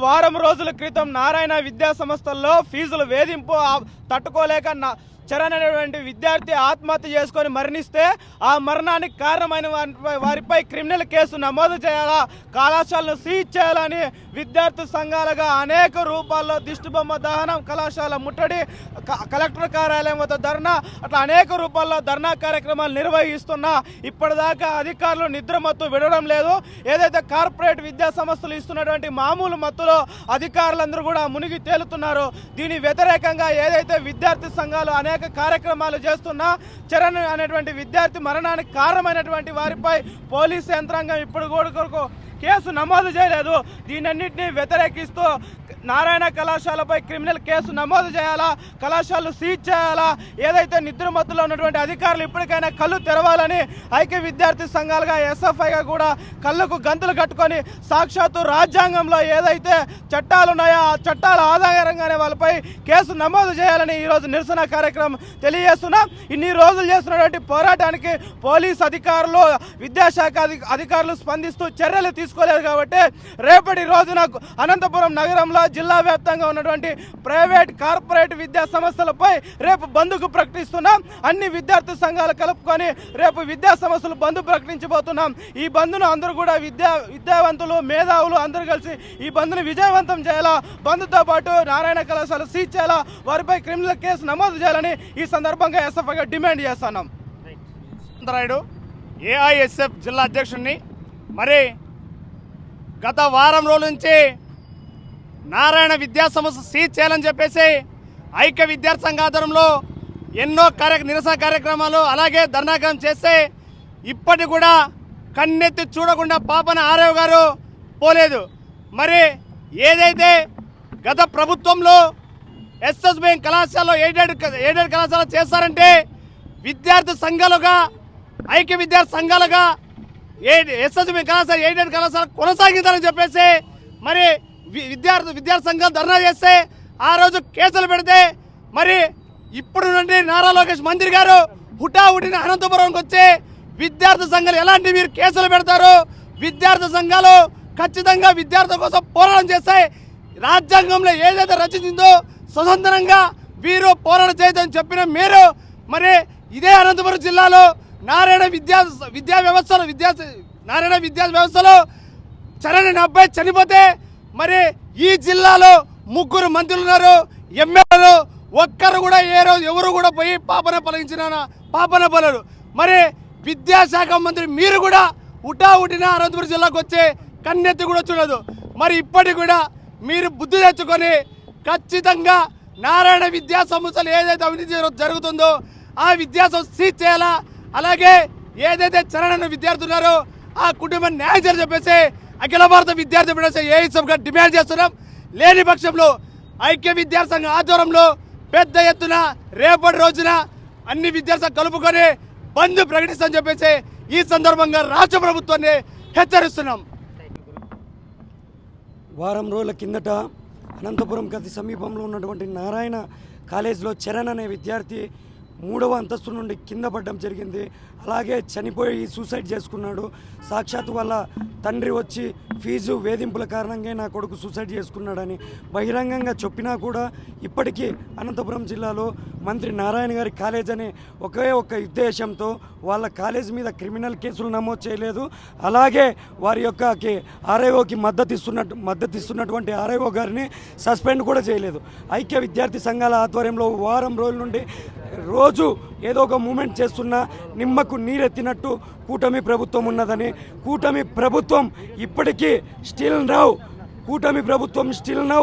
వారం రోజుల క్రితం నారాయణ విద్యా సంస్థల్లో ఫీజుల వేధింపు తట్టుకోలేక నా- చరణ్ అనేటువంటి విద్యార్థి ఆత్మహత్య చేసుకొని మరణిస్తే ఆ మరణానికి కారణమైన వారిపై వారిపై క్రిమినల్ కేసు నమోదు చేయాలా? కళాశాలను సీజ్ చేయాలని విద్యార్థి సంఘాలుగా అనేక రూపాల్లో దిష్టిబొమ్మ దహనం కళాశాల ముట్టడి క- కలెక్టర్ కార్యాలయం వద్ద ధర్నా అట్లా అనేక రూపాల్లో ధర్నా కార్యక్రమాలు నిర్వహిస్తున్నా ఇప్పటిదాకా అధికారులు నిద్ర మత్తు విడవడం లేదు. ఏదైతే కార్పొరేట్ విద్యా సంస్థలు ఇస్తున్నటువంటి మామూలు మత్తులో అధికారులందరూ కూడా మునిగి తేలుతున్నారు. దీని వ్యతిరేకంగా ఏదైతే విద్యార్థి సంఘాలు అనేక కార్యక్రమాలు చేస్తున్న చరణ్ అనేటువంటి విద్యార్థి మరణానికి కారణమైనటువంటి వారిపై పోలీసు యంత్రాంగం ఇప్పుడు కూడా కొరకు కేసు నమోదు చేయలేదు. దీనన్నింటినీ వ్యతిరేకిస్తూ నారాయణ కళాశాలపై క్రిమినల్ కేసు నమోదు చేయాలా? కళాశాలలు సీజ్ చేయాలా? ఏదైతే నిద్రమత్తులో ఉన్నటువంటి అధికారులు ఇప్పటికైనా కళ్ళు తెరవాలని ఐక్య విద్యార్థి సంఘాలుగా ఎస్ఎఫ్ఐగా కూడా కళ్ళకు గంతులు కట్టుకొని సాక్షాత్తు రాజ్యాంగంలో ఏదైతే చట్టాలు ఉన్నాయో ఆ చట్టాల ఆధారంగానే వాళ్ళపై కేసు నమోదు చేయాలని ఈరోజు నిరసన కార్యక్రమం తెలియజేస్తున్నాం. ఇన్ని రోజులు చేస్తున్నటువంటి పోరాటానికి పోలీస్ అధికారులు విద్యాశాఖ అధికారులు స్పందిస్తూ చర్యలు తీసుకోలేదు కాబట్టి రేపటి రోజున అనంతపురం నగరంలో జిల్లా వ్యాప్తంగా ఉన్నటువంటి ప్రైవేట్ కార్పొరేట్ విద్యా సంస్థలపై రేపు బంద్కు ప్రకటిస్తున్నాం. అన్ని విద్యార్థి సంఘాలు కలుపుకొని రేపు విద్యా సంస్థలు బంద్ ప్రకటించబోతున్నాం. ఈ బంద్ను అందరూ కూడా విద్యా విద్యావంతులు మేధావులు అందరూ కలిసి ఈ బంద్ను విజయవంతం చేయాలా? బంద్తో పాటు నారాయణ కళాశాల సీజ్ చేయాలా? వారిపై క్రిమినల్ కేసు నమోదు చేయాలని ఈ సందర్భంగా ఎస్ఎఫ్ఐగా డిమాండ్ చేస్తున్నాం. రాయుడు ఏఐఎస్ఎఫ్ జిల్లా అధ్యక్షుడిని మరి గత వారం రోజుల నుంచి నారాయణ విద్యా సంస్థ సీజ్ చేయాలని చెప్పేసి ఐక్య విద్యార్థి సంఘ ఆధ్వర్యంలో ఎన్నో కార్య నిరసన కార్యక్రమాలు అలాగే ధర్నాకారం చేస్తే ఇప్పటి కూడా కన్నెత్తి చూడకుండా పాపన ఆరేవ్ గారు పోలేదు. మరి ఏదైతే గత ప్రభుత్వంలో ఎస్ఎస్బి కళాశాలలో ఎయిడెడ్ ఎయిడెడ్ కళాశాల చేస్తారంటే విద్యార్థి సంఘాలుగా ఐక్య విద్యార్థి సంఘాలుగా ఎస్ఎస్బి కళాశాల ఎయిడెడ్ కళాశాల కొనసాగిందని చెప్పేసి మరి వి- విద్యార్థి విద్యార్థి సంఘాలు ధర్నా చేస్తే ఆ రోజు కేసులు పెడితే మరి ఇప్పుడు నుండి నారా లోకేష్ మంత్రి గారు హుటాహుటిన అనంతపురంకి వచ్చి విద్యార్థి సంఘాలు ఎలాంటి మీరు కేసులు పెడతారు? విద్యార్థి సంఘాలు ఖచ్చితంగా విద్యార్థుల కోసం పోరాటం చేస్తాయి రాజ్యాంగంలో ఏదైతే రచించిందో స్వతంత్రంగా వీరు పోరాటం చేయదని చెప్పిన మీరు మరి ఇదే అనంతపురం జిల్లాలో నారాయణ విద్యా విద్యా వ్యవస్థలో విద్యా నారాయణ విద్యా వ్యవస్థలో చరణ్ అబ్బాయి చనిపోతే మరి ఈ జిల్లాలో ముగ్గురు మంత్రులు ఉన్నారు ఎమ్మెల్యేలు ఒక్కరు కూడా ఏ రోజు ఎవరు కూడా పోయి పాపన పలించిన పాపన పలరు. మరి విద్యాశాఖ మంత్రి మీరు కూడా ఉటా ఉటిన అనంతపురం జిల్లాకు వచ్చే కన్నెత్తి కూడా చూడదు మరి ఇప్పటికి కూడా మీరు బుద్ధి తెచ్చుకొని ఖచ్చితంగా నారాయణ విద్యా సంస్థలు ఏదైతే అవినీతి జరుగుతుందో ఆ విద్యా సంస్థ సీజ్ చేయాలా? అలాగే ఏదైతే చరణ్ అనే విద్యార్థి ఉన్నారో ఆ కుటుంబ న్యాయం చెప్పేసి అఖిల భారత విద్యార్థి ఫెడరేషన్ ఏఐసీఎఫ్గా డిమాండ్ చేస్తున్నాం. లేని పక్షంలో ఐక్య విద్యార్థి సంఘం ఆధ్వర్యంలో పెద్ద ఎత్తున రేపటి రోజున అన్ని విద్యార్థులు కలుపుకొని బంద్ ప్రకటిస్తామని చెప్పేసి ఈ సందర్భంగా రాష్ట్ర ప్రభుత్వాన్ని హెచ్చరిస్తున్నాం. వారం రోజుల కిందట అనంతపురం గది సమీపంలో ఉన్నటువంటి నారాయణ కాలేజీలో చరణ్ అనే విద్యార్థి మూడవ అంతస్తు నుండి కింద పడడం జరిగింది. అలాగే చనిపోయి సూసైడ్ చేసుకున్నాడు. సాక్షాత్ వల్ల తండ్రి వచ్చి ఫీజు వేధింపుల కారణంగా నా కొడుకు సూసైడ్ చేసుకున్నాడని బహిరంగంగా చెప్పినా కూడా ఇప్పటికీ అనంతపురం జిల్లాలో మంత్రి నారాయణ గారి కాలేజ్ అనే ఒకే ఒక్క ఉద్దేశంతో వాళ్ళ కాలేజ్ మీద క్రిమినల్ కేసులు నమోదు చేయలేదు. అలాగే వారి యొక్క ఆర్ఐఓకి మద్దతు ఇస్తున్నట్టు మద్దతు ఇస్తున్నటువంటి ఆర్ఐఓ గారిని సస్పెండ్ కూడా చేయలేదు. ఐక్య విద్యార్థి సంఘాల ఆధ్వర్యంలో వారం రోజుల నుండి రోజు ఏదో ఒక మూమెంట్ చేస్తున్నా నిమ్మకు నీరెత్తినట్టు కూటమి ప్రభుత్వం ఉన్నదని కూటమి ప్రభుత్వం ఇప్పటికీ స్టిల్ రావు కూటమి ప్రభుత్వం స్టిల్ నౌ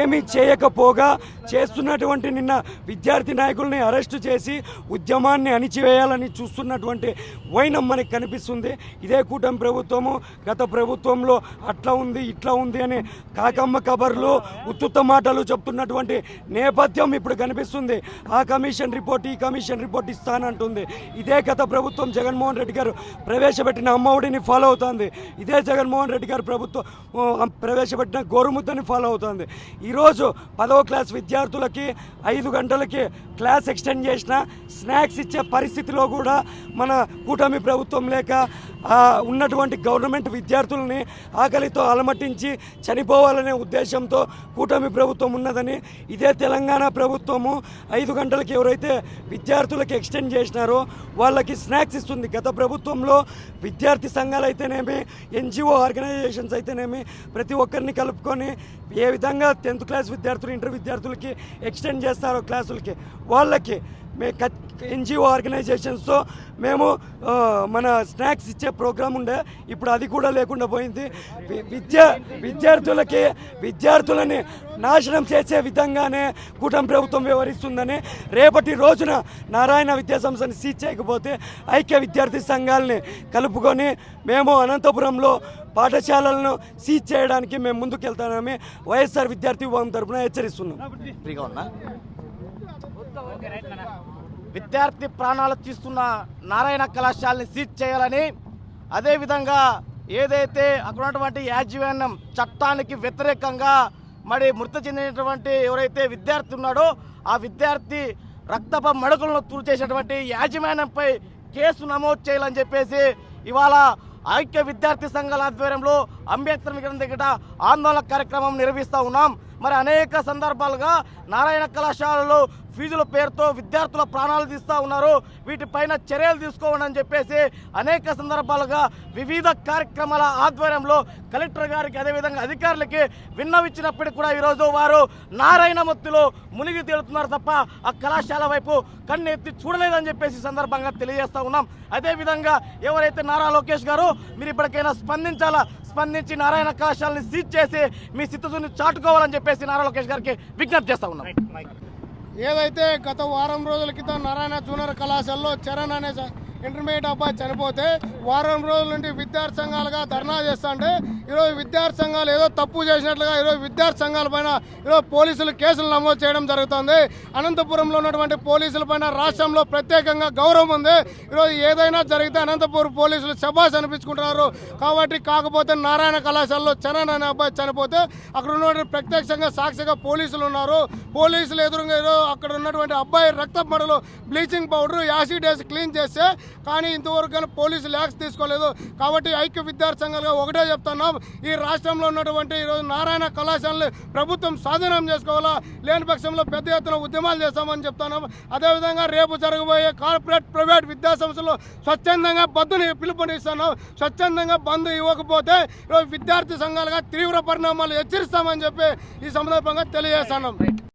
ఏమీ చేయకపోగా చేస్తున్నటువంటి నిన్న విద్యార్థి నాయకుల్ని అరెస్టు చేసి ఉద్యమాన్ని అణిచివేయాలని చూస్తున్నటువంటి వైనం మనకి కనిపిస్తుంది. ఇదే కూటమి ప్రభుత్వము గత ప్రభుత్వంలో అట్లా ఉంది ఇట్లా ఉంది అని కాకమ్మ కబర్లు ఉత్తుత్త మాటలు చెప్తున్నటువంటి నేపథ్యం ఇప్పుడు కనిపిస్తుంది. ఆ కమిషన్ రిపోర్ట్ ఈ కమిషన్ రిపోర్ట్ ఇస్తానంటుంది. ఇదే గత ప్రభుత్వం జగన్మోహన్ రెడ్డి గారు ప్రవేశపెట్టిన అమ్మఒడిని ఫాలో అవుతుంది. ఇదే జగన్మోహన్ రెడ్డి గారు ప్రభుత్వం ప్రవేశపెట్టిన ప్రవేశపెట్టిన గోరుముద్దని ఫాలో అవుతుంది. ఈరోజు పదవ క్లాస్ విద్యార్థులకి ఐదు గంటలకి క్లాస్ ఎక్స్టెండ్ చేసిన స్నాక్స్ ఇచ్చే పరిస్థితిలో కూడా మన కూటమి ప్రభుత్వం లేక ఉన్నటువంటి గవర్నమెంట్ విద్యార్థులని ఆకలితో అలమటించి చనిపోవాలనే ఉద్దేశంతో కూటమి ప్రభుత్వం ఉన్నదని ఇదే తెలంగాణ ప్రభుత్వము ఐదు గంటలకు ఎవరైతే విద్యార్థులకు ఎక్స్టెండ్ చేసినారో వాళ్ళకి స్నాక్స్ ఇస్తుంది. గత ప్రభుత్వంలో విద్యార్థి సంఘాలు అయితేనేమి ఎన్జిఓ ఆర్గనైజేషన్స్ అయితేనేమి ప్రతి ఒక్కరిని కలుపుకొని ఏ విధంగా టెన్త్ క్లాస్ విద్యార్థులు ఇంటర్ విద్యార్థులకి ఎక్స్టెండ్ చేస్తారో క్లాసులకి వాళ్ళకి మే ఎన్జిఓ ఆర్గనైజేషన్స్తో మేము మన స్నాక్స్ ఇచ్చే ప్రోగ్రాం ఉండే. ఇప్పుడు అది కూడా లేకుండా పోయింది. విద్య విద్యార్థులకి విద్యార్థులని నాశనం చేసే విధంగానే కూటమి ప్రభుత్వం వ్యవహరిస్తుందని రేపటి రోజున నారాయణ విద్యా సంస్థని సీజ్ చేయకపోతే ఐక్య విద్యార్థి సంఘాలని కలుపుకొని మేము అనంతపురంలో పాఠశాలలను సీజ్ చేయడానికి మేము ముందుకెళ్తామని వైఎస్ఆర్ విద్యార్థి విభాగం తరఫున హెచ్చరిస్తున్నాం. విద్యార్థి ప్రాణాలు తీస్తున్న నారాయణ కళాశాలని సీజ్ చేయాలని అదేవిధంగా ఏదైతే అక్కడ ఉన్నటువంటి యాజమాన్యం చట్టానికి వ్యతిరేకంగా మరి మృతి చెందినటువంటి ఎవరైతే విద్యార్థి ఉన్నాడో ఆ విద్యార్థి రక్తప మడుకులను తూర్చేసినటువంటి యాజమాన్యంపై కేసు నమోదు చేయాలని చెప్పేసి ఇవాళ ఐక్య విద్యార్థి సంఘాల ఆధ్వర్యంలో అంబేద్కర్ విగ్రహం దగ్గర ఆందోళన కార్యక్రమం నిర్వహిస్తూ ఉన్నాం. మరి అనేక సందర్భాలుగా నారాయణ కళాశాలలో ఫీజుల పేరుతో విద్యార్థుల ప్రాణాలు తీస్తూ ఉన్నారు. వీటిపైన చర్యలు తీసుకోండి అని చెప్పేసి అనేక సందర్భాలుగా వివిధ కార్యక్రమాల ఆధ్వర్యంలో కలెక్టర్ గారికి అదేవిధంగా అధికారులకి విన్నవిచ్చినప్పటికీ కూడా ఈరోజు వారు నారాయణ మత్తులో మునిగి తేలుతున్నారు తప్ప ఆ కళాశాల వైపు కన్నెత్తి చూడలేదని చెప్పేసి సందర్భంగా తెలియజేస్తూ ఉన్నాం. అదేవిధంగా ఎవరైతే నారా లోకేష్ గారు మీరు ఇప్పటికైనా స్పందించాలా? స్పందించి నారాయణ కళాశాలని సీజ్ చేసి మీ స్థితిని చాటుకోవాలని చెప్పేసి నారా లోకేష్ గారికి విజ్ఞప్తి చేస్తా ఉన్నాం. ఏదైతే గత వారం రోజుల క్రితం నారాయణ జూనియర్ కళాశాలలో చరణ్ అనే ఇంటర్మీడియట్ అబ్బాయి చనిపోతే వారం రోజుల నుండి విద్యార్థి సంఘాలుగా ధర్నా చేస్తుంటే ఈరోజు విద్యార్థి సంఘాలు ఏదో తప్పు చేసినట్లుగా ఈరోజు విద్యార్థి సంఘాల పైన ఈరోజు పోలీసులు కేసులు నమోదు చేయడం జరుగుతుంది. అనంతపురంలో ఉన్నటువంటి పోలీసుల పైన రాష్ట్రంలో ప్రత్యేకంగా గౌరవం ఉంది. ఈరోజు ఏదైనా జరిగితే అనంతపురం పోలీసులు శబాష్ అనిపించుకుంటున్నారు. కాబట్టి కాకపోతే నారాయణ కళాశాలలో చరణ్ అనే అబ్బాయి చనిపోతే అక్కడ ఉన్నటువంటి ప్రత్యక్షంగా సాక్షిగా పోలీసులు ఉన్నారు. పోలీసులు ఎదురుగా ఏదో అక్కడ ఉన్నటువంటి అబ్బాయి రక్త మడలు బ్లీచింగ్ పౌడర్ యాసిడ్ వేసి క్లీన్ చేస్తే కానీ ఇంతవరకు కానీ పోలీసులు యాక్స్ తీసుకోలేదు. కాబట్టి ఐక్య విద్యార్థి సంఘాలుగా ఒకటే చెప్తున్నాం. ఈ రాష్ట్రంలో ఉన్నటువంటి ఈరోజు నారాయణ కళాశాలను ప్రభుత్వం స్వాధీనం చేసుకోవాలా? లేని పక్షంలో పెద్ద ఎత్తున ఉద్యమాలు చేస్తామని చెప్తున్నాం. అదేవిధంగా రేపు జరగబోయే కార్పొరేట్ ప్రైవేట్ విద్యా సంస్థలు స్వచ్ఛందంగా బంద్ని పిలుపునిస్తున్నాం. స్వచ్ఛందంగా బంద్ ఇవ్వకపోతే విద్యార్థి సంఘాలుగా తీవ్ర పరిణామాలు హెచ్చరిస్తామని చెప్పి ఈ సందర్భంగా తెలియజేస్తున్నాం.